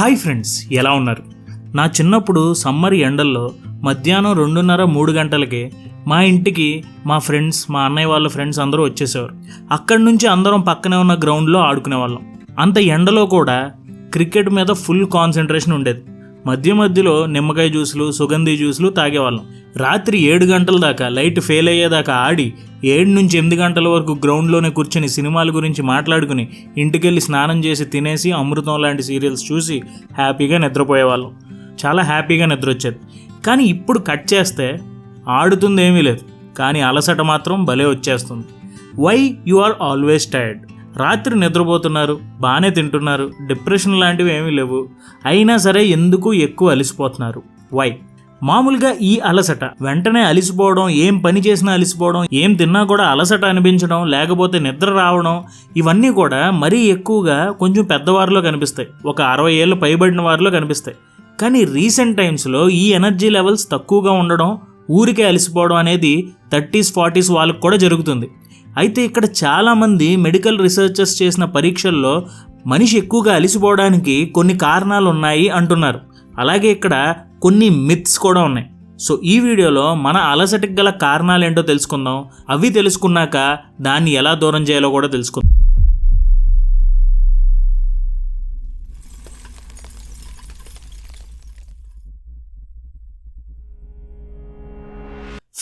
Hi friends ఎలా ఉన్నారు? నా చిన్నప్పుడు సమ్మర్ ఎండల్లో మధ్యాహ్నం రెండున్నర మూడు గంటలకి మా ఇంటికి మా ఫ్రెండ్స్ మా అన్నయ్య వాళ్ళ ఫ్రెండ్స్ అందరూ వచ్చేసేవారు. అక్కడి నుంచి అందరం పక్కనే ఉన్న గ్రౌండ్లో ఆడుకునేవాళ్ళం. అంత ఎండలో కూడా క్రికెట్ మీద ఫుల్ కాన్సన్ట్రేషన్ ఉండేది. మధ్య మధ్యలో నిమ్మకాయ జ్యూసులు సుగంధి జ్యూసులు తాగేవాళ్ళం. రాత్రి ఏడు గంటల దాకా లైట్ ఫెయిల్ అయ్యేదాకా ఆడి ఏడు నుంచి ఎనిమిది గంటల వరకు గ్రౌండ్లోనే కూర్చొని సినిమాల గురించి మాట్లాడుకుని ఇంటికెళ్ళి స్నానం చేసి తినేసి అమృతం లాంటి సీరియల్స్ చూసి హ్యాపీగా నిద్రపోయేవాళ్ళం. చాలా హ్యాపీగా నిద్ర వచ్చేది కానీ ఇప్పుడు కట్ చేస్తే ఆడుతుంది ఏమీ లేదు. కానీ అలసట మాత్రం భలే వచ్చేస్తుంది. Why you are always tired? రాత్రి నిద్రపోతున్నారు బాగానే తింటున్నారు డిప్రెషన్ లాంటివి ఏమీ లేవు. అయినా సరే ఎందుకు ఎక్కువ అలసిపోతున్నారు? వై? మామూలుగా ఈ అలసట. వెంటనే అలసిపోవడం ఏం పని చేసినా అలసిపోవడం ఏం తిన్నా కూడా అలసట అనిపించడం లేకపోతే నిద్ర రావడం ఇవన్నీ కూడా మరీ ఎక్కువగా కొంచెం పెద్దవారిలో కనిపిస్తాయి. ఒక అరవై ఏళ్ళు పైబడిన వారిలో కనిపిస్తాయి. కానీ రీసెంట్ టైమ్స్లో ఈ ఎనర్జీ లెవెల్స్ తక్కువగా ఉండడం ఊరికే అలసిపోవడం అనేది థర్టీస్ ఫార్టీస్ వాళ్ళకు కూడా జరుగుతుంది. అయితే ఇక్కడ చాలామంది మెడికల్ రీసెర్చర్స్ చేసిన పరీక్షల్లో మనిషి ఎక్కువగా అలసిపోవడానికి కొన్ని కారణాలు ఉన్నాయి అంటున్నారు. అలాగే ఇక్కడ కొన్ని మిత్స్ కూడా ఉన్నాయి. సో ఈ వీడియోలో మన అలసటకి గల కారణాలు ఏంటో తెలుసుకుందాం. అవి తెలుసుకున్నాక దాన్ని ఎలా దూరం చేయాలో కూడా తెలుసుకుందాం.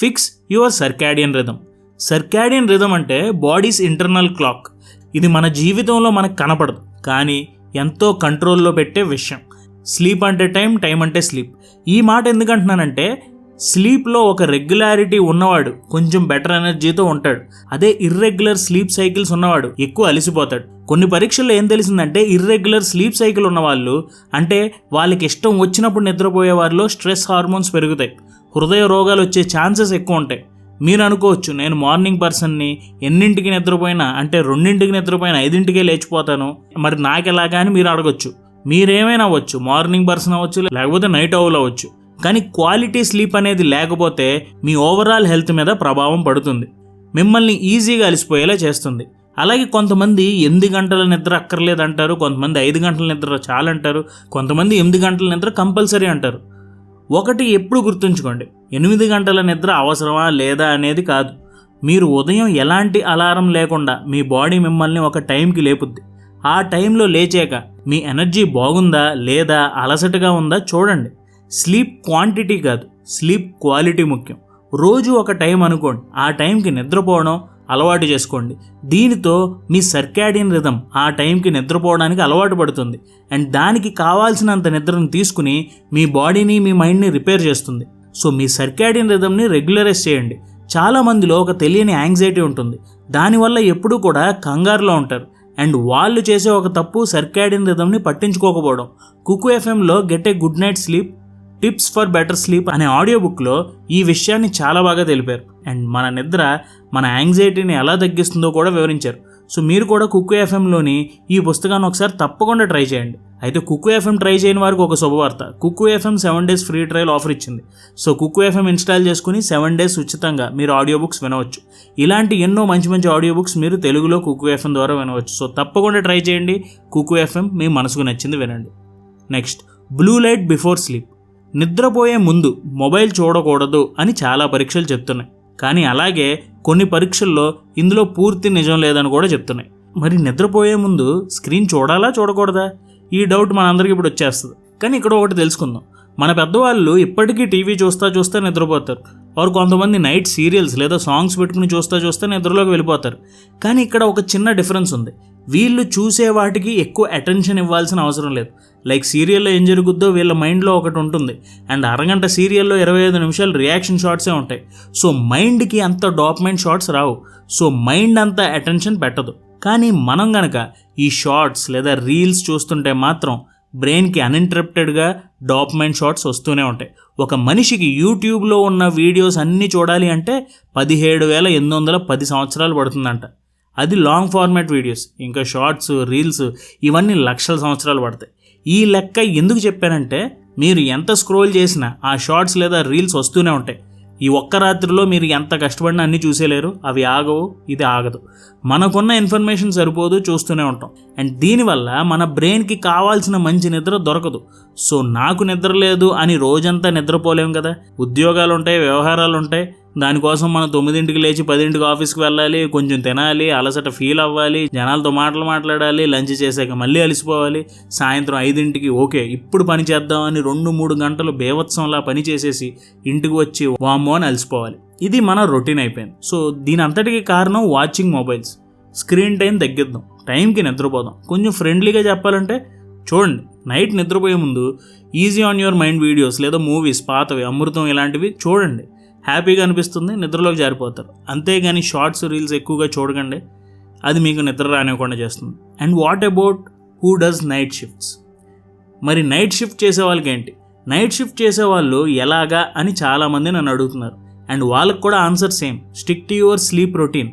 Fix your circadian rhythm circadian rhythm అంటే బాడీస్ ఇంటర్నల్ క్లాక్ ఇది మన జీవితంలో మనకు కనపడదు. కానీ ఎంతో కంట్రోల్లో పెట్టే విషయం. స్లీప్ అంటే టైం టైం అంటే స్లీప్. ఈ మాట ఎందుకంటున్నానంటే స్లీప్లో ఒక రెగ్యులారిటీ ఉన్నవాడు కొంచెం బెటర్ ఎనర్జీతో ఉంటాడు. అదే ఇర్రెగ్యులర్ స్లీప్ సైకిల్స్ ఉన్నవాడు ఎక్కువ అలసిపోతాడు. కొన్ని పరీక్షల్లో ఏం తెలిసిందంటే ఇర్రెగ్యులర్ స్లీప్ సైకిల్ ఉన్నవాళ్ళు అంటే వాళ్ళకి ఇష్టం వచ్చినప్పుడు నిద్రపోయే వారిలో స్ట్రెస్ హార్మోన్స్ పెరుగుతాయి. హృదయ రోగాలు వచ్చే ఛాన్సెస్ ఎక్కువ ఉంటాయి. మీరు అనుకోవచ్చు నేను మార్నింగ్ పర్సన్ని ఎన్నింటికి నిద్రపోయినా అంటే రెండింటికి నిద్రపోయినా ఐదింటికే లేచిపోతాను. మరి నాకెలాగా అని మీరు అడగొచ్చు. మీరేమైనా అవ్వచ్చు మార్నింగ్ పర్సన్ అవ్వచ్చు లేకపోతే నైట్ అవుల్ అవ్వచ్చు. కానీ క్వాలిటీ స్లీప్ అనేది లేకపోతే మీ ఓవరాల్ హెల్త్ మీద ప్రభావం పడుతుంది. మిమ్మల్ని ఈజీగా అలసిపోయేలా చేస్తుంది. అలాగే కొంతమంది ఎనిమిది గంటల నిద్ర అక్కర్లేదు అంటారు కొంతమంది ఐదు గంటల నిద్ర చాలంటారు కొంతమంది ఎనిమిది గంటల నిద్ర కంపల్సరీ అంటారు. ఒకటి ఎప్పుడు గుర్తుంచుకోండి ఎనిమిది గంటల నిద్ర అవసరమా లేదా అనేది కాదు. మీరు ఉదయం ఎలాంటి అలారం లేకుండా మీ బాడీ మిమ్మల్ని ఒక టైంకి లేపుద్ది. ఆ టైంలో లేచాక మీ ఎనర్జీ బాగుందా లేదా అలసటగా ఉందా చూడండి. స్లీప్ క్వాంటిటీ కాదు స్లీప్ క్వాలిటీ ముఖ్యం. రోజు ఒక టైం అనుకోండి ఆ టైంకి నిద్రపోవడం అలవాటు చేసుకోండి. దీనితో మీ సర్కాడియన్ రిథం ఆ టైంకి నిద్రపోవడానికి అలవాటు పడుతుంది. అండ్ దానికి కావాల్సినంత నిద్రను తీసుకుని మీ బాడీని మీ మైండ్ని రిపేర్ చేస్తుంది. సో మీ సర్కాడియన్ రిథంని రెగ్యులరైజ్ చేయండి. చాలామందిలో ఒక తెలియని యాంగ్జైటీ ఉంటుంది. దానివల్ల ఎప్పుడూ కూడా కంగారులో ఉంటారు. అండ్ వాళ్ళు చేసే ఒక తప్పు సర్కాడిన్ రిథంని పట్టించుకోకపోవడం. Kuku ఎఫ్ఎంలో get a good night sleep tips for better sleep అనే ఆడియో బుక్లో ఈ విషయాన్ని చాలా బాగా తెలిపారు. అండ్ మన నిద్ర మన యాంగ్జైటీని ఎలా తగ్గిస్తుందో కూడా వివరించారు. సో మీరు కూడా కుక్కు ఎఫ్ఎంలోని ఈ పుస్తకాన్ని ఒకసారి తప్పకుండా ట్రై చేయండి. అయితే కుక్కు ఎఫ్ఎం ట్రై చేయని వారికి ఒక శుభవార్త. Kuku FM seven days free trial offer ఇచ్చింది. సో కుక్కు ఎఫ్ఎం ఇన్స్టాల్ చేసుకుని సెవెన్ డేస్ ఉచితంగా మీరు ఆడియో బుక్స్ వినవచ్చు. ఇలాంటి ఎన్నో మంచి మంచి ఆడియో బుక్స్ మీరు తెలుగులో కుక్కు ఎఫ్ఎం ద్వారా వినవచ్చు. సో తప్పకుండా ట్రై చేయండి. కుక్కు ఎఫ్ఎం మీ మనసుకు నచ్చింది వినండి. Next blue light before sleep నిద్రపోయే ముందు మొబైల్ చూడకూడదు అని చాలా పరీక్షలు చెప్తున్నాయి. కానీ అలాగే కొన్ని పరీక్షల్లో ఇందులో పూర్తి నిజం లేదని కూడా చెప్తున్నాయి. మరి నిద్రపోయే ముందు స్క్రీన్ చూడాలా చూడకూడదా? ఈ డౌట్ మనందరికీ ఇప్పుడు వచ్చేస్తుంది. కానీ ఇక్కడ ఒకటి తెలుసుకుందాం. మన పెద్దవాళ్ళు ఇప్పటికీ టీవీ చూస్తా చూస్తే నిద్రపోతారు. వారు కొంతమంది నైట్ సీరియల్స్ లేదా సాంగ్స్ పెట్టుకుని చూస్తా చూస్తే నిద్రలోకి వెళ్ళిపోతారు. కానీ ఇక్కడ ఒక చిన్న డిఫరెన్స్ ఉంది. వీళ్ళు చూసే వాటికి ఎక్కువ అటెన్షన్ ఇవ్వాల్సిన అవసరం లేదు. లైక్ సీరియల్లో ఏం జరుగుద్దో వీళ్ళ మైండ్లో ఒకటి ఉంటుంది. అండ్ అరగంట సీరియల్లో ఇరవై ఐదు నిమిషాలు రియాక్షన్ షాట్సే ఉంటాయి. సో మైండ్కి అంత డాక్యుమెంట్ షాట్స్ రావు. సో మైండ్ అంత అటెన్షన్ పెట్టదు. కానీ మనం గనక ఈ షార్ట్స్ లేదా రీల్స్ చూస్తుంటే మాత్రం బ్రెయిన్కి అన్ఇంటరప్టెడ్గా డాక్యుమెంట్ షార్ట్స్ వస్తూనే ఉంటాయి. ఒక మనిషికి యూట్యూబ్లో ఉన్న వీడియోస్ అన్నీ చూడాలి అంటే పదిహేడు వేల ఎనిమిది వందల పది సంవత్సరాలు పడుతుందంట. అది లాంగ్ ఫార్మాట్ వీడియోస్ ఇంకా షార్ట్స్ రీల్స్ ఇవన్నీ లక్షల సంవత్సరాలు పడతాయి. ఈ లెక్క ఎందుకు చెప్పానంటే మీరు ఎంత స్క్రోల్ చేసినా ఆ షార్ట్స్ లేదా రీల్స్ వస్తూనే ఉంటాయి. ఈ ఒక్క రాత్రిలో మీరు ఎంత కష్టపడినా అన్నీ చూసేలేరు అవి ఆగవు ఇది ఆగదు. మనకున్న ఇన్ఫర్మేషన్ సరిపోదు చూస్తూనే ఉంటాం. అండ్ దీనివల్ల మన బ్రెయిన్కి కావాల్సిన మంచి నిద్ర దొరకదు. సో నాకు నిద్ర లేదు అని రోజంతా నిద్రపోలేం కదా. ఉద్యోగాలు ఉంటాయి వ్యవహారాలు ఉంటాయి దానికోసం మనం తొమ్మిదింటికి లేచి పదింటికి ఆఫీస్కి వెళ్ళాలి కొంచెం తినాలి అలసట ఫీల్ అవ్వాలి జనాలతో మాటలు మాట్లాడాలి లంచ్ చేశాక మళ్ళీ అలసిపోవాలి. సాయంత్రం ఐదింటికి ఓకే ఇప్పుడు పని చేద్దామని రెండు మూడు గంటలు బేవత్సంలా పని చేసేసి ఇంటికి వచ్చి వామ్మో అని అలసిపోవాలి. ఇది మన రొటీన్ అయిపోయింది. సో దీని అంతటికి కారణం వాచింగ్ మొబైల్స్. స్క్రీన్ టైం తగ్గిద్దాం టైంకి నిద్రపోదాం. కొంచెం ఫ్రెండ్లీగా చెప్పాలంటే చూడండి నైట్ నిద్రపోయే ముందు easy on your mind videos లేదా మూవీస్ పాతవి అమృతం ఇలాంటివి చూడండి. హ్యాపీగా అనిపిస్తుంది నిద్రలోకి జారిపోతారు. అంతేగాని షార్ట్స్ రీల్స్ ఎక్కువగా చూడకండి. అది మీకు నిద్ర రానివ్వకుండా చేస్తుంది. And what about who does night shifts? మరి నైట్ షిఫ్ట్ చేసే వాళ్ళకి ఏంటి? నైట్ షిఫ్ట్ చేసే వాళ్ళు ఎలాగా అని చాలామంది నన్ను అడుగుతున్నారు. అండ్ వాళ్ళకి కూడా answer same. Stick to your sleep routine.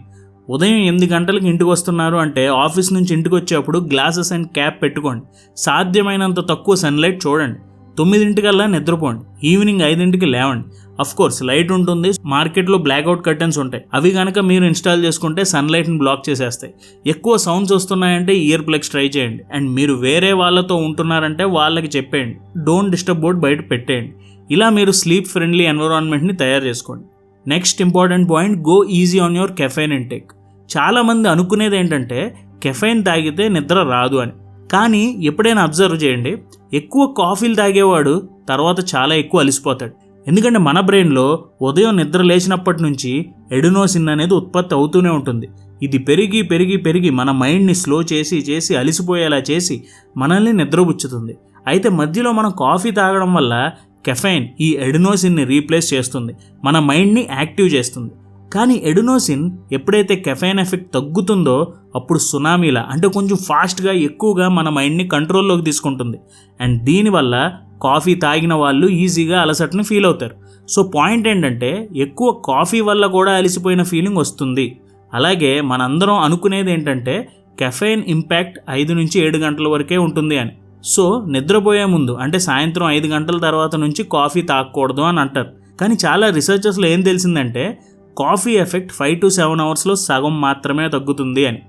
ఉదయం ఎనిమిది గంటలకు ఇంటికి వస్తున్నారు అంటే ఆఫీస్ నుంచి ఇంటికి వచ్చేప్పుడు గ్లాసెస్ అండ్ క్యాప్ పెట్టుకోండి. సాధ్యమైనంత తక్కువ సన్లైట్ చూడండి. తొమ్మిదింటికల్లా నిద్రపోండి. ఈవినింగ్ ఐదింటికి లేవండి. అఫ్ కోర్స్ లైట్ ఉంటుంది మార్కెట్లో బ్లాక్అవుట్ కర్టన్స్ ఉంటాయి. అవి కనుక మీరు ఇన్స్టాల్ చేసుకుంటే సన్లైట్ని బ్లాక్ చేసేస్తాయి. ఎక్కువ సౌండ్స్ వస్తున్నాయంటే ఇయర్ ప్లగ్స్ ట్రై చేయండి. అండ్ మీరు వేరే వాళ్ళతో ఉంటున్నారంటే వాళ్ళకి చెప్పేయండి. డోంట్ డిస్టర్బ్ బోర్డ్ బయట పెట్టేయండి. ఇలా మీరు స్లీప్ ఫ్రెండ్లీ ఎన్విరాన్మెంట్ని తయారు చేసుకోండి. Next important point go easy on your caffeine intake చాలామంది అనుకునేది ఏంటంటే కెఫైన్ తాగితే నిద్ర రాదు అని. కానీ ఎప్పుడైనా అబ్జర్వ్ చేయండి. ఎక్కువ కాఫీలు తాగేవాడు తర్వాత చాలా ఎక్కువ అలసిపోతాడు. ఎందుకంటే మన బ్రెయిన్లో ఉదయం నిద్ర లేచినప్పటి నుంచి ఎడినోసిన్ అనేది ఉత్పత్తి అవుతూనే ఉంటుంది. ఇది పెరిగి పెరిగి పెరిగి మన మైండ్ని స్లో చేసి చేసి అలిసిపోయేలా చేసి మనల్ని నిద్రపుచ్చుతుంది. అయితే మధ్యలో మనం కాఫీ తాగడం వల్ల కెఫైన్ ఈ ఎడినోసిన్ని రీప్లేస్ చేస్తుంది. మన మైండ్ని యాక్టివ్ చేస్తుంది. కానీ ఎడినోసిన్ ఎప్పుడైతే కెఫైన్ ఎఫెక్ట్ తగ్గుతుందో అప్పుడు సునామీలా అంటే కొంచెం ఫాస్ట్గా ఎక్కువగా మన మైండ్ని కంట్రోల్లోకి తీసుకుంటుంది. అండ్ దీనివల్ల కాఫీ తాగిన వాళ్ళు ఈజీగా అలసటను ఫీల్ అవుతారు. సో పాయింట్ ఏంటంటే ఎక్కువ కాఫీ వల్ల కూడా అలసిపోయిన ఫీలింగ్ వస్తుంది. అలాగే మనందరం అనుకునేది ఏంటంటే కెఫైన్ ఇంపాక్ట్ ఐదు నుంచి ఏడు గంటల వరకే ఉంటుంది అని. సో నిద్రపోయే ముందు అంటే సాయంత్రం ఐదు గంటల తర్వాత నుంచి కాఫీ తాగకూడదు అని అంటారు. కానీ చాలా రీసెర్చర్స్లో ఏం తెలిసిందంటే coffee effect five to seven అవర్స్లో సగం మాత్రమే తగ్గుతుంది అని.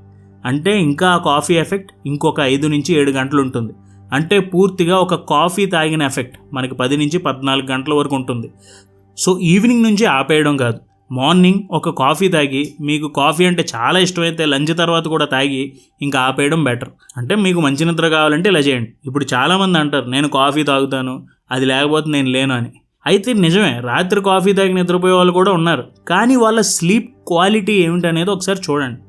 అంటే ఇంకా ఆ కాఫీ ఎఫెక్ట్ ఇంకొక ఐదు నుంచి ఏడు గంటలు ఉంటుంది. అంటే పూర్తిగా ఒక కాఫీ తాగిన ఎఫెక్ట్ మనకి పది నుంచి పద్నాలుగు గంటల వరకు ఉంటుంది. సో ఈవినింగ్ నుంచి ఆపేయడం కాదు. మార్నింగ్ ఒక కాఫీ తాగి మీకు కాఫీ అంటే చాలా ఇష్టమైతే లంచ్ తర్వాత కూడా తాగి ఇంకా ఆపేయడం బెటర్. అంటే మీకు మంచి నిద్ర కావాలంటే ఇలా చేయండి. ఇప్పుడు చాలామంది అంటారు నేను కాఫీ తాగుతాను అది లేకపోతే నేను లేను అని. అయితే నిజమే రాత్రి కాఫీ తాగి నిద్రపోయే వాళ్ళు కూడా ఉన్నారు. కానీ వాళ్ళ స్లీప్ క్వాలిటీ ఏమిటనేది ఒకసారి చూడండి.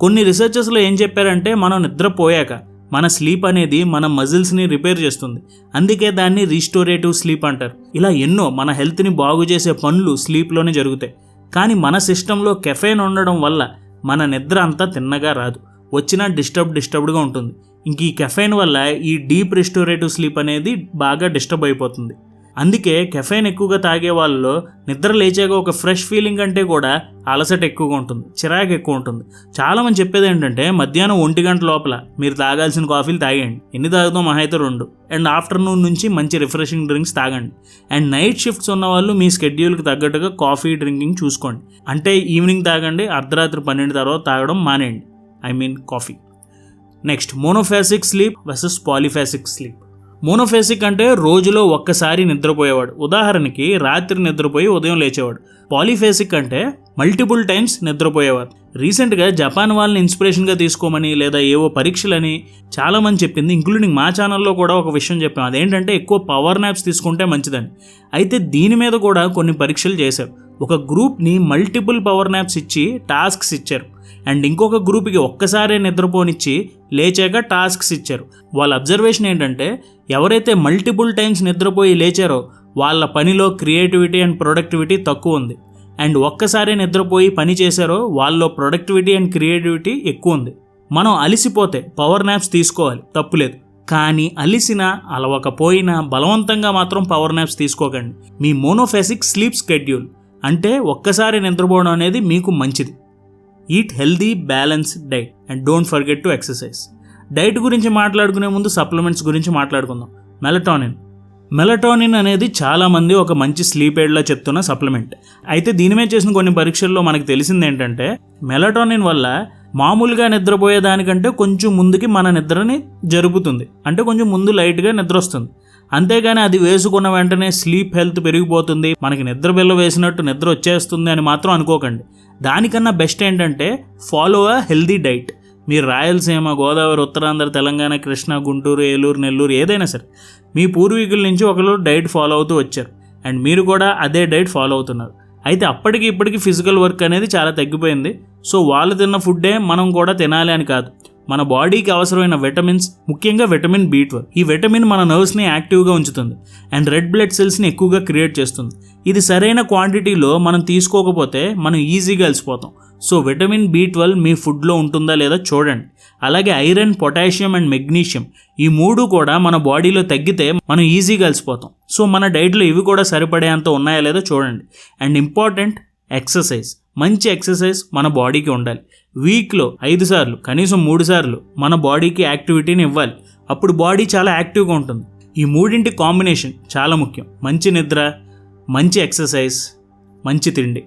కొన్ని రీసెర్చెస్లో ఏం చెప్పారంటే మనం నిద్రపోయాక మన స్లీప్ అనేది మన మజిల్స్ని రిపేర్ చేస్తుంది. అందుకే దాన్ని రీస్టోరేటివ్ స్లీప్ అంటారు. ఇలా ఎన్నో మన హెల్త్ని బాగు చేసే పనులు స్లీప్లోనే జరుగుతాయి. కానీ మన సిస్టంలో కెఫెన్ ఉండడం వల్ల మన నిద్ర అంతా తిన్నగా రాదు. వచ్చినా డిస్టర్బ్ డిస్టర్బ్డ్గా ఉంటుంది. ఇంక ఈ కెఫైన్ వల్ల ఈ డీప్ రిస్టోరేటివ్ స్లీప్ అనేది బాగా డిస్టర్బ్ అయిపోతుంది. అందుకే కెఫైన్ ఎక్కువగా తాగే వాళ్ళలో నిద్ర లేచాక ఒక ఫ్రెష్ ఫీలింగ్ అంటే కూడా అలసట ఎక్కువగా ఉంటుంది చిరాకు ఎక్కువ ఉంటుంది. చాలామంది చెప్పేది ఏంటంటే మధ్యాహ్నం ఒంటి గంట లోపల మీరు తాగాల్సిన కాఫీలు తాగండి ఎన్ని తాగుతాం మహా అయితే రెండు. అండ్ ఆఫ్టర్నూన్ నుంచి మంచి రిఫ్రెషింగ్ డ్రింక్స్ తాగండి. అండ్ నైట్ షిఫ్ట్స్ ఉన్న వాళ్ళు మీ స్కెడ్యూల్కి తగ్గట్టుగా కాఫీ డ్రింకింగ్ చూసుకోండి. అంటే ఈవినింగ్ తాగండి అర్ధరాత్రి పన్నెండు తర్వాత తాగడం మానేయండి. I mean coffee next monophasic sleep versus polyphasic sleep monophasic అంటే రోజులో ఒక్కసారి నిద్రపోయేవాడు. ఉదాహరణకి రాత్రి నిద్రపోయి ఉదయం లేచేవాడు. పాలిఫేసిక్ అంటే మల్టిపుల్ టైమ్స్ నిద్రపోయేవారు. రీసెంట్గా జపాన్ వాళ్ళని ఇన్స్పిరేషన్గా తీసుకోమని లేదా ఏవో పరీక్షలని చాలామంది చెప్పింది ఇంక్లూడింగ్ మా ఛానల్లో కూడా ఒక విషయం చెప్పాం. అదేంటంటే ఎక్కువ పవర్ నాప్స్ తీసుకుంటే మంచిదని. అయితే దీని మీద కూడా కొన్ని పరీక్షలు చేశారు. ఒక గ్రూప్ని మల్టిపుల్ పవర్ నాప్స్ ఇచ్చి టాస్క్స్ ఇచ్చారు. అండ్ ఇంకొక గ్రూప్కి ఒక్కసారే నిద్రపోనిచ్చి లేచాక టాస్క్స్ ఇచ్చారు. వాళ్ళ అబ్జర్వేషన్ ఏంటంటే ఎవరైతే మల్టిపుల్ టైమ్స్ నిద్రపోయి లేచారో వాళ్ళ పనిలో క్రియేటివిటీ అండ్ ప్రొడక్టివిటీ తక్కువ ఉంది. అండ్ ఒక్కసారే నిద్రపోయి పని చేశారో వాళ్ళలో ప్రొడక్టివిటీ అండ్ క్రియేటివిటీ ఎక్కువ ఉంది. మనం అలిసిపోతే పవర్ నాప్స్ తీసుకోవాలి తప్పులేదు కానీ అలిసిన అలవకపోయినా బలవంతంగా మాత్రం పవర్ నాప్స్ తీసుకోకండి. మీ మోనోఫెసిక్ స్లీప్ స్కెడ్యూల్ అంటే ఒక్కసారి నిద్రపోవడం అనేది మీకు మంచిది. Eat healthy balance diet and don't forget to exercise diet గురించి మాట్లాడుకునే ముందు సప్లిమెంట్స్ గురించి మాట్లాడుకుందాం. మెలటానిన్ మెలటోనిన్ అనేది చాలామంది ఒక మంచి స్లీప్ ఎయిడ్లా చెప్తున్న సప్లిమెంట్ అయితే దీని మీద చేసిన కొన్ని పరీక్షల్లో మనకు తెలిసింది ఏంటంటే మెలటోనిన్ వల్ల మామూలుగా నిద్రపోయే దానికంటే కొంచెం ముందుకి మన నిద్రని జరుపుతుంది. అంటే కొంచెం ముందు లైట్గా నిద్ర వస్తుంది అంతేగాని అది వేసుకున్న వెంటనే స్లీప్ హెల్త్ పెరిగిపోతుంది. మనకి నిద్ర బిల్ల వేసినట్టు నిద్ర వచ్చేస్తుంది అని మాత్రం అనుకోకండి. దానికన్నా బెస్ట్ ఏంటంటే ఫాలో అ హెల్దీ డైట్ మీరు రాయలసీమ గోదావరి ఉత్తరాంధ్ర తెలంగాణ కృష్ణా గుంటూరు ఏలూరు నెల్లూరు ఏదైనా సరే మీ పూర్వీకుల నుంచి ఒకరు డైట్ ఫాలో అవుతూ వచ్చారు. అండ్ మీరు కూడా అదే డైట్ ఫాలో అవుతున్నారు. అయితే అప్పటికి ఇప్పటికి ఫిజికల్ వర్క్ అనేది చాలా తగ్గిపోయింది. సో వాళ్ళు తిన్న ఫుడ్డే మనం కూడా తినాలి అని కాదు. మన బాడీకి అవసరమైన విటమిన్స్ ముఖ్యంగా విటమిన్ బీ ట్వెల్వ్ ఈ విటమిన్ మన నర్వ్స్ని యాక్టివ్గా ఉంచుతుంది. అండ్ రెడ్ బ్లడ్ సెల్స్ని ఎక్కువగా క్రియేట్ చేస్తుంది. ఇది సరైన క్వాంటిటీలో మనం తీసుకోకపోతే మనం ఈజీగా అలసిపోతాం. సో విటమిన్ బి ట్వెల్వ్ మీ ఫుడ్లో ఉంటుందా లేదా చూడండి. అలాగే ఐరన్ పొటాషియం అండ్ మెగ్నీషియం ఈ మూడు కూడా మన బాడీలో తగ్గితే మనం ఈజీగా అలసిపోతాం. సో మన డైట్లో ఇవి కూడా సరిపడేంత ఉన్నాయా లేదో చూడండి. And important exercise. మంచి ఎక్సర్సైజ్ మన బాడీకి ఉండాలి. వీక్లో ఐదు సార్లు కనీసం మూడు సార్లు మన బాడీకి యాక్టివిటీని ఇవ్వాలి. అప్పుడు బాడీ చాలా యాక్టివ్గా ఉంటుంది. ఈ మూడింటి కాంబినేషన్ చాలా ముఖ్యం. మంచి నిద్ర మంచి ఎక్సర్సైజ్ మంచి తిండి.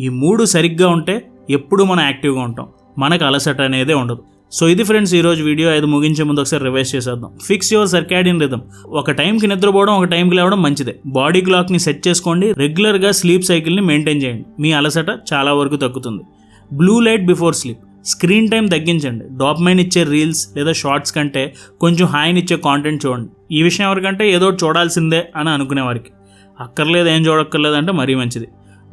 ఈ మూడు సరిగ్గా ఉంటే ఎప్పుడు మనం యాక్టివ్గా ఉంటాం. మనకు అలసట అనేదే ఉండదు. సో ఇది ఫ్రెండ్స్ ఈరోజు వీడియో. అది ముగించే ముందు ఒకసారి రివైజ్ చేసేద్దాం. ఫిక్స్ యువర్ సర్కాడియన్ రిథమ్ ఒక టైంకి నిద్రపోవడం ఒక టైంకి లేవడం మంచిదే. బాడీ క్లాక్ని సెట్ చేసుకోండి. రెగ్యులర్గా స్లీప్ సైకిల్ని మెయింటైన్ చేయండి. మీ అలసట చాలా వరకు తగ్గుతుంది. Blue light before sleep screen time తగ్గించండి. డాప్మైన్ ఇచ్చే రీల్స్ లేదా షార్ట్స్ కంటే కొంచెం హాయిని ఇచ్చే కాంటెంట్ చూడండి. ఈ విషయం ఎవరికంటే ఏదో చూడాల్సిందే అని అనుకునేవారికి. అక్కర్లేదు ఏం చూడక్కర్లేదు అంటే మరీ మంచిది.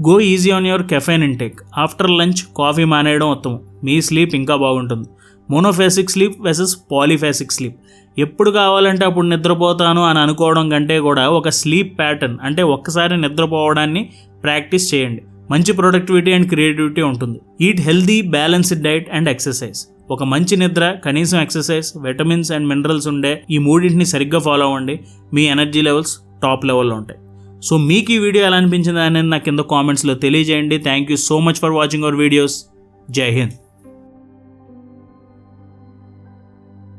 Go easy on your caffeine intake after lunch coffee మానేయడం ఉత్తమం. మీ స్లీప్ ఇంకా బాగుంటుంది. మోనోఫేసిక్ స్లీప్ వెసెస్ పాలిఫేసిక్ స్లీప్ ఎప్పుడు కావాలంటే అప్పుడు నిద్రపోతాను అని అనుకోవడం కంటే కూడా ఒక స్లీప్ ప్యాటర్న్ అంటే ఒక్కసారి నిద్రపోవడాన్ని ప్రాక్టీస్ చేయండి. మంచి ప్రొడక్టివిటీ అండ్ క్రియేటివిటీ ఉంటుంది. Eat healthy balanced diet and exercise ఒక మంచి నిద్ర కనీసం ఎక్సర్సైజ్ విటమిన్స్ అండ్ మినరల్స్ ఉండే ఈ మూడింటిని సరిగ్గా ఫాలో అవ్వండి. మీ ఎనర్జీ లెవెల్స్ టాప్ లెవెల్లో ఉంటాయి. సో మీకు ఈ వీడియో ఎలా అనిపించింది అనేది నా కింద కామెంట్స్లో తెలియజేయండి. Thank you so much for watching our videos Jai Hind